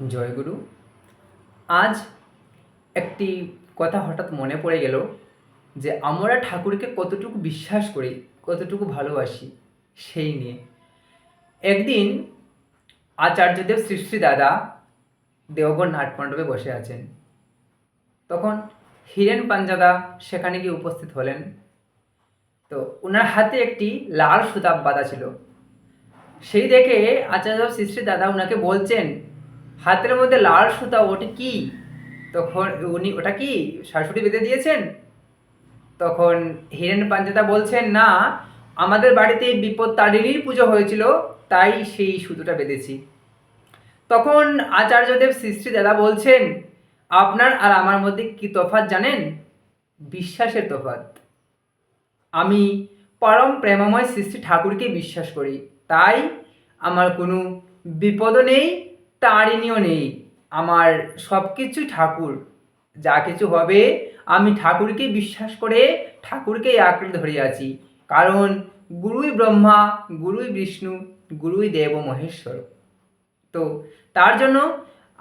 জয়গুরু আজ একটি কথা হঠাৎ মনে পড়ে গেল যে আমরা ঠাকুরকে কতটুকু বিশ্বাস করি, কতটুকু ভালোবাসি সেই নিয়ে। একদিন আচার্যদেব শ্রী দাদা দেওঘর নাটমণ্ডপে বসে আছেন। তখন হিরেন পাঞ্জাদা সেখানে গিয়ে উপস্থিত হলেন। তো ওনার হাতে একটি লাল সুতাপ বাঁধা ছিল। সেই দেখে আচার্য শ্রী দাদা ওনাকে বলছেন হাতের মধ্যে লাল সুতা, ওটি কি? তখন উনি, ওটা কি? শাশুড়ি বেঁধে দিয়েছেন? তখন হিরেন পাঞ্জাদা বলছেন, না, আমাদের বাড়িতে বিপদ তারিণীর পুজো হয়েছিল, তাই সেই সুতোটা বেঁধেছি। তখন আচার্যদেব শ্রী দাদা বলছেন, আপনার আর আমার মধ্যে কি তফাৎ জানেন? বিশ্বাসের তফাত আমি পরম প্রেমময় সৃষ্টি ঠাকুরকে বিশ্বাস করি। তাই আমার কোনো বিপদও নেই তারিণীও নেই। আমার সব কিছুই ঠাকুর। যা কিছু হবে, আমি ঠাকুরকে বিশ্বাস করে ঠাকুরকেই আঁকড়ে ধরে আছি। কারণ গুরুই ব্রহ্মা, গুরুই বিষ্ণু, গুরুই দেব মহেশ্বর। তো তার জন্য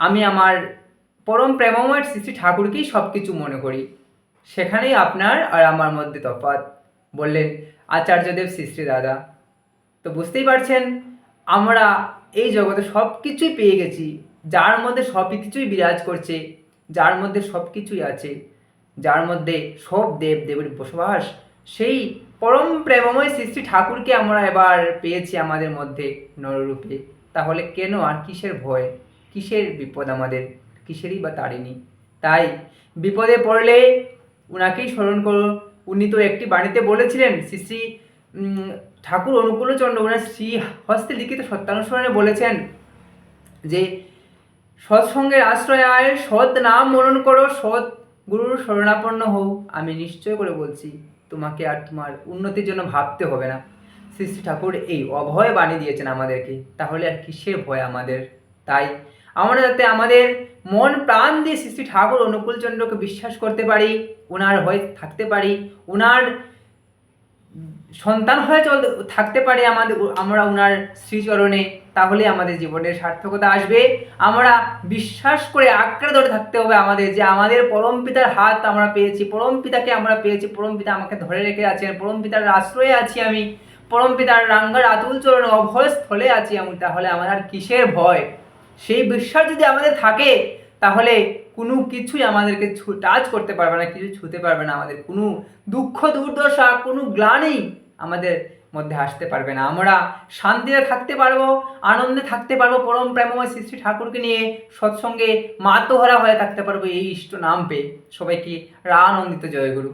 আমি আমার পরম প্রেমময় শ্রী ঠাকুরকেই সব কিছু মনে করি। সেখানেই আপনার আর আমার মধ্যে তফাৎ, বললেন আচার্যদেব শ্রী শ্রী দাদা। তো বুঝতেই পারছেন, আমরা এই জগতে সব কিছুই পেয়ে গেছি। যার মধ্যে সব কিছুই বিরাজ করছে, যার মধ্যে সব কিছুই আছে, যার মধ্যে সব দেব দেবের বসবাস, সেই পরম প্রেমময় সৃষ্টি ঠাকুরকে আমরা এবার পেয়েছি আমাদের মধ্যে নররূপে। তাহলে কেন আর কিসের ভয়? কিসের বিপদ আমাদের? কিসেরই বা তারিনি তাই বিপদে পড়লে উনাকেই স্মরণ করো। উনি তো একটি বাণীতে বলেছিলেন শ্রী শ্রী ঠাকুর অনুকূলচন্দ্র ওনার শ্রী হস্তে লিখিত সত্যানুসরণে বলেছেন যে, সৎসঙ্গের আশ্রয় আয় সৎ নাম মনন করো, সৎ গুরুর শরণাপন্ন হও। আমি নিশ্চয় করে বলছি, তোমাকে আর তোমার উন্নতির জন্য ভাবতে হবে না। শ্রী শ্রী ঠাকুর এই অভয় বাণী দিয়েছেন আমাদেরকে, তাহলে আর কিসের ভয় আমাদের? তাই আমরা যাতে আমাদের মন প্রাণ দিয়ে শ্রী শ্রী ঠাকুর অনুকূলচন্দ্রকে বিশ্বাস করতে পারি ওনার হয়ে থাকতে পারি ওনার সন্তান হয়ে চল থাকতে পারি আমাদের, আমরা ওনার শ্রীচরণে তাহলে আমাদের জীবনের সার্থকতা আসবে। আমরা বিশ্বাস করে আঁকড়ে ধরে থাকতে হবে আমাদের যে আমাদের পরম পিতার হাত আমরা পেয়েছি, পরম পিতাকে আমরা পেয়েছি, পরম পিতা আমাকে ধরে রেখে আছেন, পরম পিতার আশ্রয়ে আছি আমি, পরম পিতার রাঙ্গার আতুল চরণে, অভয় স্থলে আছি আমি, তাহলে আমার আর কিসের ভয়? সেই বিশ্বাস যদি আমাদের থাকে, তাহলে কোনো কিছুই আমাদেরকে টাচ করতে পারবে না, কিছু ছুতে পারবে না আমাদের। কোনো দুঃখ, দুর্দশা, কোনো গ্লানি আমাদের মধ্যে আসতে পারবে না। আমরা শান্তিতে থাকতে পারব, আনন্দে থাকতে পারব, পরম প্রেমময় শ্রী শ্রী ঠাকুরকে নিয়ে সৎসঙ্গে মাতোহরা হয়ে থাকতে পারব এই ইষ্ট নাম পেয়ে। সবাইকে আনন্দিত জয়গুরু